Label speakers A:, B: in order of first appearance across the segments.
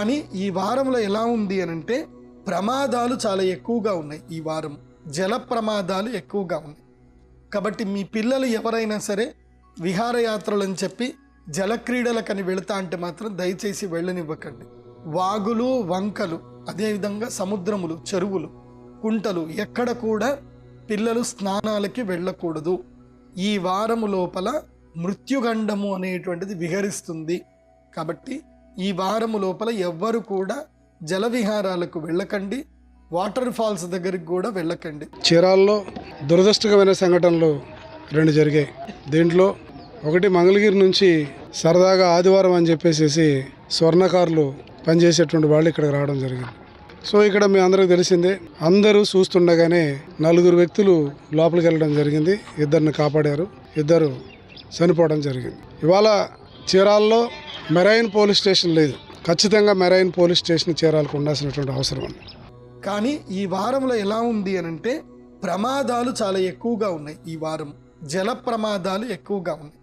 A: కానీ ఈ వారంలో ఎలా ఉంది అని అంటే ప్రమాదాలు చాలా ఎక్కువగా ఉన్నాయి ఈ వారం. జల ప్రమాదాలు ఎక్కువగా ఉన్నాయి. కాబట్టి మీ పిల్లలు ఎవరైనా సరే విహారయాత్రలు అని చెప్పి జలక్రీడలకని వెళుతా అంటే మాత్రం దయచేసి వెళ్ళనివ్వకండి. వాగులు వంకలు అదేవిధంగా సముద్రములు చెరువులు కుంటలు ఎక్కడ కూడా పిల్లలు స్నానాలకి వెళ్ళకూడదు. ఈ వారము లోపల మృత్యుగండము అనేటువంటిది విహరిస్తుంది. కాబట్టి ఈ వారము లోపల ఎవ్వరు కూడా జల విహారాలకు వెళ్ళకండి. వాటర్ ఫాల్స్ దగ్గరికి కూడా వెళ్ళకండి.
B: చీరాల్లో దురదృష్టకమైన సంఘటనలు రెండు జరిగాయి. దీంట్లో ఒకటి మంగళగిరి నుంచి సరదాగా ఆదివారం అని చెప్పేసి స్వర్ణకారులు పనిచేసేటువంటి వాళ్ళు ఇక్కడికి రావడం జరిగింది. సో ఇక్కడ మీ అందరికి తెలిసిందే అందరూ చూస్తుండగానే నలుగురు వ్యక్తులు లోపలికి వెళ్ళడం జరిగింది. ఇద్దరిని కాపాడారు ఇద్దరు చనిపోవడం జరిగింది. ఇవాళ చీరాల్లో మెరైన్ పోలీస్ స్టేషన్ లేదు. ఖచ్చితంగా మెరైన్ పోలీస్ స్టేషన్ చేరాలకు ఉండాల్సినటువంటి అవసరం ఉంది.
A: కానీ ఈ వారంలో ఎలా ఉంది అని అంటే ప్రమాదాలు చాలా ఎక్కువగా ఉన్నాయి ఈ వారం. జల ప్రమాదాలు ఎక్కువగా ఉన్నాయి.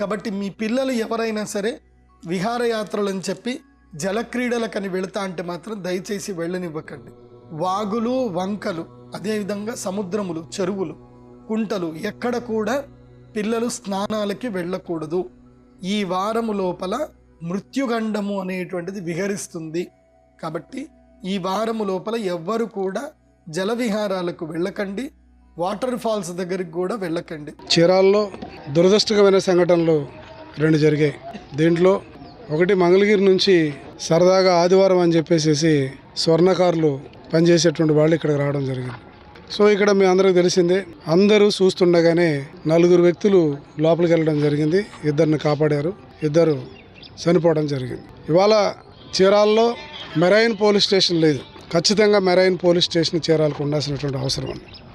A: కాబట్టి మీ పిల్లలు ఎవరైనా సరే విహారయాత్రలు అని చెప్పి జలక్రీడలకని వెళతా అంటే మాత్రం దయచేసి వెళ్ళనివ్వకండి. వాగులు వంకలు అదేవిధంగా సముద్రములు చెరువులు కుంటలు ఎక్కడ కూడా పిల్లలు స్నానాలకి వెళ్ళకూడదు. ఈ వారము లోపల మృత్యుగండము అనేటువంటిది విహరిస్తుంది. కాబట్టి ఈ వారము లోపల ఎవ్వరు కూడా జల విహారాలకు వెళ్ళకండి. వాటర్ ఫాల్స్ దగ్గరికి కూడా వెళ్ళకండి.
B: చీరాల్లో దురదృష్టకమైన సంఘటనలు రెండు జరిగాయి. దీంట్లో ఒకటి మంగళగిరి నుంచి సరదాగా ఆదివారం అని చెప్పేసి స్వర్ణకారులు పనిచేసేటువంటి వాళ్ళు ఇక్కడికి రావడం జరిగింది. సో ఇక్కడ మీ అందరికి తెలిసిందే అందరూ చూస్తుండగానే నలుగురు వ్యక్తులు లోపలికి వెళ్ళడం జరిగింది ఇద్దరిని కాపాడారు ఇద్దరు చనిపోవడం జరిగింది. ఇవాళ చీరాల్లో మెరైన్ పోలీస్ స్టేషన్ లేదు ఖచ్చితంగా మెరైన్ పోలీస్ స్టేషన్ చీరాలకు ఉండాల్సినటువంటి అవసరం ఉంది.